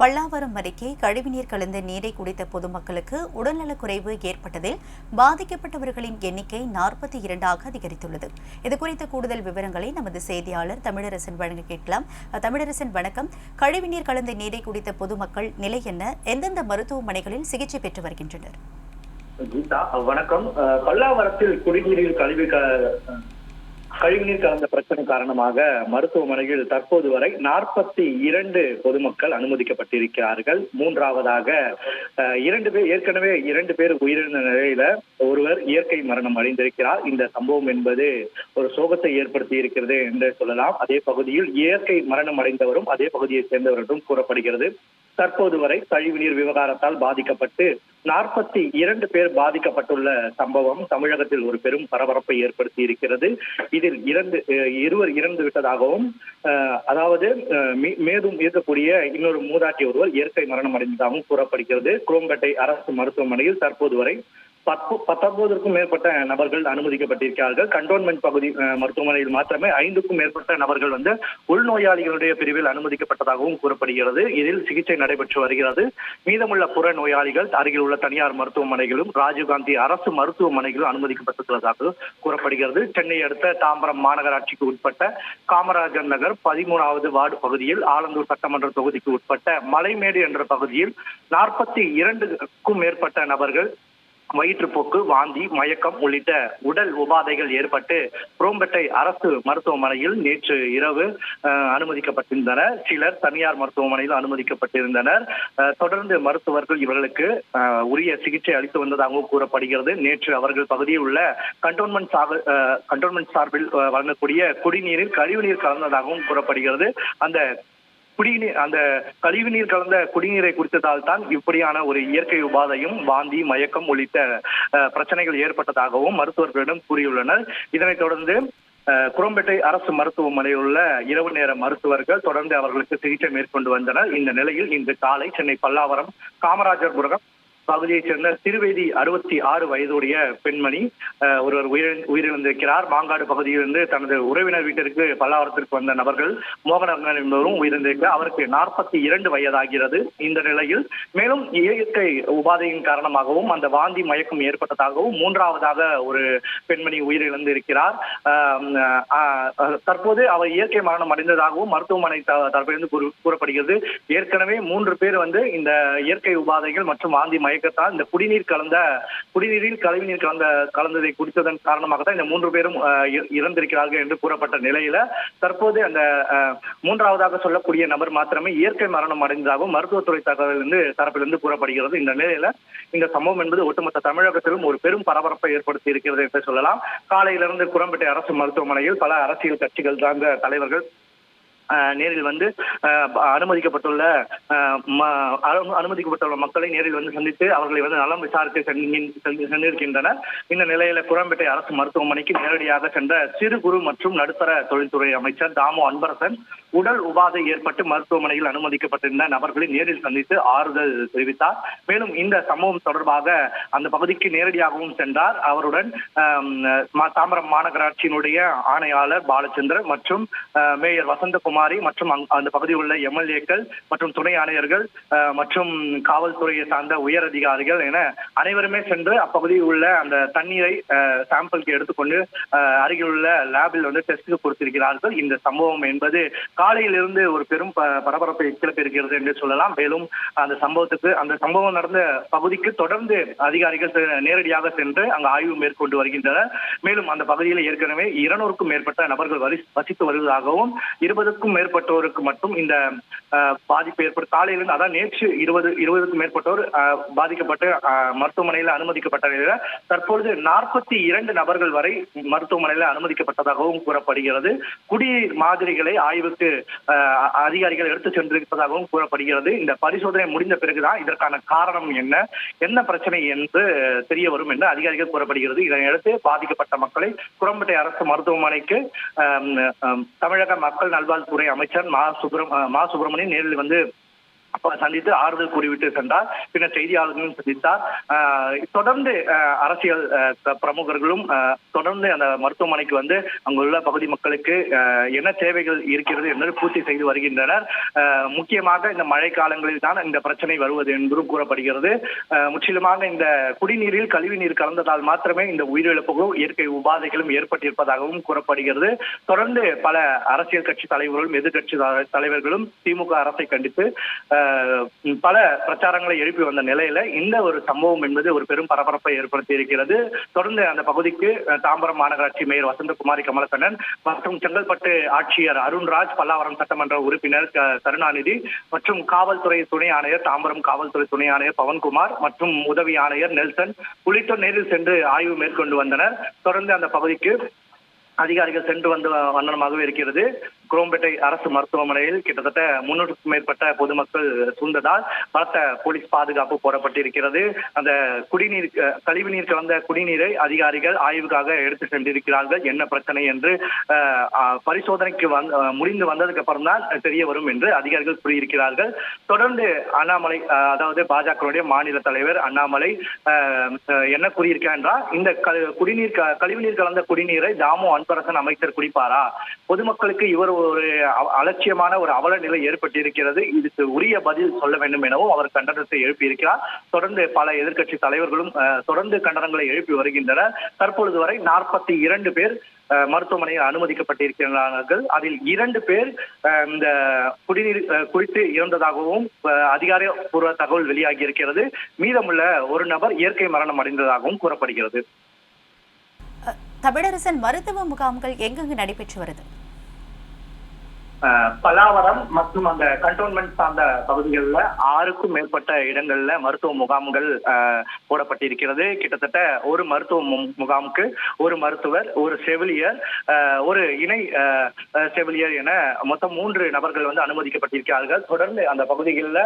பல்லாவரம் அருகே கழிவுநீர் கலந்த நீரை குடித்த பொதுமக்களுக்கு உடல்நலக்குறைவு ஏற்பட்டதில் பாதிக்கப்பட்டவர்களின் எண்ணிக்கை நாற்பத்தி இரண்டாக அதிகரித்துள்ளது. இதுகுறித்த கூடுதல் விவரங்களை நமது செய்தியாளர் தமிழரசன் வழங்க கேட்கலாம். தமிழரசன் வணக்கம். கழிவுநீர் கலந்த நீரை குடித்த பொதுமக்கள் நிலை என்ன? எந்தெந்த மருத்துவமனைகளில் சிகிச்சை பெற்று வருகின்றனர்? வணக்கம். பல்லாவரத்தில் குடிநீரில் கழிவு கழிவுநீர் கலந்த பிரச்சனை காரணமாக மருத்துவமனையில் தற்போது வரை நாற்பத்தி இரண்டு பொதுமக்கள் அனுமதிக்கப்பட்டிருக்கிறார்கள். மூன்றாவதாக அஹ், இரண்டு பேர் ஏற்கனவே இரண்டு பேர் உயிரிழந்த நிலையில ஒருவர் இயற்கை மரணம் அடைந்திருக்கிறார். இந்த சம்பவம் என்பது ஒரு சோகத்தை ஏற்படுத்தி இருக்கிறது என்று சொல்லலாம். அதே பகுதியில் இயற்கை மரணம் அடைந்தவரும் அதே பகுதியைச் சேர்ந்தவர் என்றும் கூறப்படுகிறது. தற்போது வரை கழிவுநீர் விவகாரத்தால் பாதிக்கப்பட்டு நாற்பத்தி இரண்டு பேர் பாதிக்கப்பட்டுள்ள சம்பவம் தமிழகத்தில் ஒரு பெரும் பரபரப்பை ஏற்படுத்தி இருக்கிறது. இதில் இரண்டு அஹ், இருவர் இறந்து விட்டதாகவும் அஹ், அதாவது அஹ், மேலும் இருக்கக்கூடிய இன்னொரு மூதாட்டி ஒருவர் இயற்கை மரணம் அடைந்ததாகவும் கூறப்படுகிறது. குரோம்பேட்டை அரசு மருத்துவமனையில் தற்போது வரை பத்து பத்தொன்பதற்கும் மேற்பட்ட நபர்கள் அனுமதிக்கப்பட்டிருக்கிறார்கள். கண்டோன்மெண்ட் பகுதி மருத்துவமனையில் மாத்திரமே ஐந்துக்கும் மேற்பட்ட நபர்கள் வந்து உள்நோயாளிகளுடைய பிரிவில் அனுமதிக்கப்பட்டதாகவும் கூறப்படுகிறது. இதில் சிகிச்சை நடைபெற்று வருகிறது. மீதமுள்ள புற நோயாளிகள் அருகில் உள்ள தனியார் மருத்துவமனைகளும் ராஜீவ்காந்தி அரசு மருத்துவமனைகளும் அனுமதிக்கப்பட்டுள்ளதாக கூறப்படுகிறது. சென்னை அடுத்த தாம்பரம் மாநகராட்சிக்கு உட்பட்ட காமராஜர் நகர் பதிமூணாவது வார்டு பகுதியில் ஆலந்தூர் சட்டமன்ற தொகுதிக்கு உட்பட்ட மலைமேடு என்ற பகுதியில் நாற்பத்தி இரண்டுக்கும் மேற்பட்ட நபர்கள் வயிற்றுப்போக்கு வாந்தி மயக்கம் உள்ளிட்ட உடல் உபாதைகள் ஏற்பட்டு புரோம்பேட்டை அரசு மருத்துவமனையில் நேற்று இரவு அனுமதிக்கப்பட்டிருந்தனர். சிலர் தனியார் மருத்துவமனையில் அனுமதிக்கப்பட்டிருந்தனர். அஹ், தொடர்ந்து மருத்துவர்கள் இவர்களுக்கு உரிய சிகிச்சை அளித்து வந்ததாகவும் கூறப்படுகிறது. நேற்று அவர்கள் பகுதியில் உள்ள கண்டோன்மெண்ட் சார்பு கண்டோன்மெண்ட் சார்பில் வழங்கக்கூடிய குடிநீரில் கழிவுநீர் கலந்ததாகவும் கூறப்படுகிறது. அந்த குடிநீர் அந்த கழிவுநீர் கலந்த குடிநீரை குடித்ததால் தான் இப்படியான ஒரு இயற்கை உபாதையும் வாந்தி மயக்கம் உள்ளிட்ட பிரச்சனைகள் ஏற்பட்டதாகவும் மருத்துவர்களிடம் கூறியுள்ளனர். இதனைத் தொடர்ந்து குரம்பேட்டை அரசு மருத்துவமனையில் உள்ள இரவு நேர மருத்துவர்கள் தொடர்ந்து அவர்களுக்கு சிகிச்சை மேற்கொண்டு வந்தனர். இந்த நிலையில் இன்று காலை சென்னை பல்லாவரம் காமராஜர் புரகம் பகுதியைச் சேர்ந்த திருவேதி அறுபத்தி ஆறு வயதுடைய பெண்மணி ஒருவர் உயிரிழந்திருக்கிறார். மாங்காடு பகுதியிலிருந்து தனது உறவினர் வீட்டிற்கு பல்லாவரத்திற்கு வந்த நபர்கள் மோகனரங்கன் என்பவரும் உயிரிழந்திருக்கிறார். அவருக்கு நாற்பத்தி இரண்டு வயதாகிறது. இந்த நிலையில் மேலும் இயற்கை உபாதையின் காரணமாகவும் அந்த வாந்தி மயக்கம் ஏற்பட்டதாகவும் மூன்றாவதாக ஒரு பெண்மணி உயிரிழந்திருக்கிறார். ஆஹ் ஆஹ் தற்போது அவர் இயற்கை மரணம் அடைந்ததாகவும் மருத்துவமனை தரப்பிலிருந்து கூறப்படுகிறது. ஏற்கனவே மூன்று பேர் வந்து இந்த இயற்கை உபாதைகள் மற்றும் வாந்தி மயக்கத்தால் இந்த குடிநீர் கலந்த குடிநீரில் கழிவுநீர் கலந்த கலந்ததை குடித்ததன் காரணமாக தான் இந்த மூன்று பேரும் இறந்திருக்கிறார்கள் என்று கூறப்பட்ட நிலையில தற்போது அந்த மூன்றாவதாக சொல்லக்கூடிய நபர் மாத்திரமே இயற்கை மரணம் அடைந்ததாகவும் மருத்துவத்துறை தகவலிருந்து தரப்பிலிருந்து கூறப்படுகிறது. இந்த நிலையில இந்த சம்பவம் என்பது ஒட்டுமொத்த தமிழகத்திலும் ஒரு பெரும் பரபரப்பை ஏற்படுத்தி இருக்கிறது என்று சொல்லலாம். காலையிலிருந்து குரம்பேட்டை அரசு மருத்துவமனையில் பல அரசியல் கட்சிகள் சார்ந்த தலைவர்கள் நேரில் வந்து அனுமதிக்கப்பட்டுள்ள ம- அனு- அனுமதிக்கப்பட்டுள்ள மக்களை நேரில் வந்து சந்தித்து அவர்களை வந்து நலம் விசாரித்து சென்றின்- சென்றிருக்கின்றனர். இந்த நிலையில குரம்பேட்டை அரசு மருத்துவமனைக்கு நேரடியாக சென்ற சிறு குறு மற்றும் நடுத்தர தொழில்துறை அமைச்சர் தாமு அன்பரசன் உடல் உபாதை ஏற்பட்டு மருத்துவமனையில் அனுமதிக்கப்பட்டிருந்த நபர்களை நேரில் சந்தித்து ஆறுதல் தெரிவித்தார். மேலும் இந்த சம்பவம் தொடர்பாக அந்த பகுதிக்கு நேரடியாகவும் சென்றார். அவருடன் தாம்பரம் மாநகராட்சியினுடைய ஆணையாளர் பாலச்சந்திரன் மற்றும் மேயர் வசந்தகுமாரி மற்றும் அந்த பகுதியில் உள்ள எம்எல்ஏக்கள் மற்றும் துணை ஆணையர்கள் மற்றும் காவல்துறையை சார்ந்த உயர் அதிகாரிகள் என அனைவருமே சென்று அப்பகுதியில் உள்ள அந்த தண்ணீரை சாம்பிளுக்கு எடுத்துக்கொண்டு அருகில் உள்ள லேபில் வந்து டெஸ்ட் கொடுத்திருக்கிறார்கள். இந்த சம்பவம் என்பது காலையிலிருந்து ஒரு பெரும் பரபரப்பு பரபரப்பை கிளப்பியிருக்கிறது என்று சொல்லலாம். மேலும் அந்த சம்பவத்துக்கு அந்த சம்பவம் நடந்த பகுதிக்கு தொடர்ந்து அதிகாரிகள் நேரடியாக சென்று அங்கு ஆய்வு மேற்கொண்டு வருகின்றனர். மேலும் அந்த பகுதியில் ஏற்கனவே இருநூறுக்கும் மேற்பட்ட நபர்கள் வசித்து வருவதாகவும் இருபதுக்கும் மேற்பட்டோருக்கு மட்டும் இந்த பாதிப்பு ஏற்பட்டு காலையிலிருந்து அதான் நேற்று இருபது இருபதுக்கும் மேற்பட்டோர் பாதிக்கப்பட்டு மருத்துவமனையில் அனுமதிக்கப்பட்ட நிலையில் தற்பொழுது நாற்பத்தி இரண்டு நபர்கள் வரை மருத்துவமனையில் அனுமதிக்கப்பட்டதாகவும் கூறப்படுகிறது. குடிநீர் மாதிரிகளை ஆய்வுக்கு அஹ், அதிகாரிகள் எடுத்து சென்றிருப்பதாகவும் கூறப்படுகிறது. இந்த பரிசோதனை முடிந்த பிறகுதான் இதற்கான காரணம் என்ன என்ன பிரச்சனை என்று தெரிய வரும் என்று அதிகாரிகள் கூறப்படுகிறது. இதனையடுத்து பாதிக்கப்பட்ட மக்களை குரம்பட்டை அரசு மருத்துவமனைக்கு தமிழக மக்கள் நல்வாழ்வுத்துறை அமைச்சர் மா சுப்ரம் மா சுப்பிரமணியன் நேரில் வந்து சந்தித்து ஆறுதல் கூறிவிட்டு சென்றார். பின்னர் செய்தியாளர்களும் சந்தித்தார். தொடர்ந்து அரசியல் பிரமுகர்களும் தொடர்ந்து அந்த மருத்துவமனைக்கு வந்து அங்குள்ள பகுதி மக்களுக்கு என்ன தேவைகள் இருக்கிறது என்பது பூர்த்தி செய்து வருகின்றனர். முக்கியமாக இந்த மழை காலங்களில் தான் இந்த பிரச்சனை வருவது என்றும் கூறப்படுகிறது. முற்றிலுமாக இந்த குடிநீரில் கழிவு நீர் கலந்ததால் மாத்திரமே இந்த உயிரிழப்புகளும் இயற்கை உபாதைகளும் ஏற்பட்டிருப்பதாகவும் கூறப்படுகிறது. தொடர்ந்து பல அரசியல் கட்சி தலைவர்களும் எதிர்கட்சி தலைவர்களும் திமுக அரசை கண்டித்து பல பிரச்சாரங்களை எழுப்பி வந்த நிலையில இந்த ஒரு சம்பவம் என்பது ஒரு பெரும் பரபரப்பை ஏற்படுத்தி இருக்கிறது. தொடர்ந்து அந்த பகுதிக்கு தாம்பரம் மாநகராட்சி மேயர் வசந்தகுமாரி கமலக்கண்ணன் மற்றும் செங்கல்பட்டு ஆட்சியர் அருண்ராஜ் பல்லாவரம் சட்டமன்ற உறுப்பினர் க- கருணாநிதி மற்றும் காவல்துறை துணை ஆணையர் தாம்பரம் காவல்துறை துணை ஆணையர் பவன்குமார் மற்றும் உதவி ஆணையர் நெல்சன் உள்ளிட்டோர் நேரில் சென்று ஆய்வு மேற்கொண்டு வந்தனர். தொடர்ந்து அந்த பகுதிக்கு அதிகாரிகள் சென்று வந்த வண்ணமாகவே இருக்கிறது. குரோம்பேட்டை அரசு மருத்துவமனையில் கிட்டத்தட்ட முன்னூறுக்கும் மேற்பட்ட பொதுமக்கள் சூழ்ந்ததால் பலத்த போலீஸ் பாதுகாப்பு போடப்பட்டிருக்கிறது. அந்த குடிநீர் அஹ், கழிவுநீர் கலந்த குடிநீரை அதிகாரிகள் ஆய்வுக்காக எடுத்து சென்றிருக்கிறார்கள். என்ன பிரச்சனை என்று அஹ், அஹ், பரிசோதனைக்கு வந் முடிந்து வந்ததுக்கு அப்புறம் தான் தெரிய வரும் என்று அதிகாரிகள் கூறியிருக்கிறார்கள். தொடர்ந்து அண்ணாமலை அஹ், அதாவது பாஜகவுடைய மாநில தலைவர் அண்ணாமலை என்ன கூறியிருக்கா என்றால் இந்த க- குடிநீர் க- கழிவுநீர் கலந்த குடிநீரை தாமோ அன்பரசன் அமைச்சர் குடிப்பாரா? பொதுமக்களுக்கு இவர் ஒரு அ- அலட்சியமான ஒரு அவல நிலை ஏற்பட்டிருக்கிறது. இதுக்கு உரிய பதில் சொல்ல வேண்டும் எனவும் அவர் கண்டனத்தை எழுப்பியிருக்கிறார். தொடர்ந்து பல எதிர்க்கட்சி தலைவர்களும் தொடர்ந்து கண்டனங்களை எழுப்பி வருகின்றனர். தற்பொழுது வரை நாற்பத்தி இரண்டு பேர் மருத்துவமனையில் அனுமதிக்கப்பட்டிருக்கிறார்கள். அதில் இரண்டு பேர் அஹ், இந்த குடிநீர் அஹ், இறந்ததாகவும் அஹ், அதிகாரப்பூர்வ தகவல் வெளியாகி இருக்கிறது மீதமுள்ள ஒரு நபர் இயற்கை மரணம் அடைந்ததாகவும் கூறப்படுகிறது. தமிழரசன் மருத்துவ முகாம்கள் எங்கெங்கு நடைபெற்று வருது? பலாவரம் மற்றும் அந்த கண்டோன்மெண்ட் சார்ந்த பகுதிகளில் ஆறுக்கும் மேற்பட்ட இடங்கள்ல மருத்துவ முகாம்கள் போடப்பட்டிருக்கிறது. கிட்டத்தட்ட ஒரு மருத்துவ மு- முகாமுக்கு ஒரு மருத்துவர் ஒரு செவிலியர் ஒரு இணை செவிலியர் என மொத்தம் மூன்று நபர்கள் வந்து அனுமதிக்கப்பட்டிருக்கிறார்கள். தொடர்ந்து அந்த பகுதிகளில்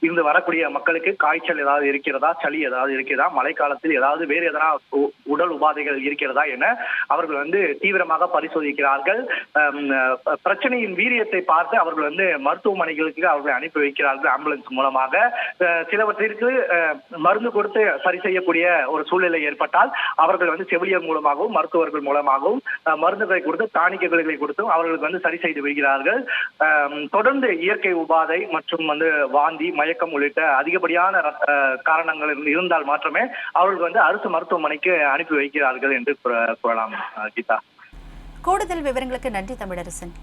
இருந்து வரக்கூடிய மக்களுக்கு காய்ச்சல் ஏதாவது இருக்கிறதா சளி ஏதாவது இருக்கிறதா மழைக்காலத்தில் ஏதாவது வேறு எதனா உ- உடல் உபாதைகள் இருக்கிறதா என அவர்கள் வந்து தீவிரமாக பரிசோதிக்கிறார்கள். பிரச்சனையின் வீரியத்தை பார்த்து அவர்கள் வந்து மருத்துவமனைகளுக்கு அவர்களை அனுப்பி வைக்கிறார்கள் ஆம்புலன்ஸ் மூலமாக. சிலவற்றிற்கு அஹ், மருந்து கொடுத்து சரி செய்யக்கூடிய ஒரு சூழ்நிலை ஏற்பட்டால் அவர்கள் வந்து செவிலியர் மூலமாகவும் மருத்துவர்கள் மூலமாக மூலமாகவும் மருந்துகளை கொடுத்து தானிக்கைகளை கொடுத்தும் அவர்களுக்கு வந்து சரி செய்து வருகிறார்கள் தொடர்ந்து இயற்கை உபாதை மற்றும் வந்து வாந்தி மயக்கம் உள்ளிட்ட அதிகப்படியான காரணங்கள் இருந்தால் மாற்றமே அவர்களுக்கு வந்து அரசு மருத்துவமனைக்கு அனுப்பி வைக்கிறார்கள் என்று கூறலாம் கீதா. கூடுதல் விவரங்களுக்கு நன்றி தமிழரசன்.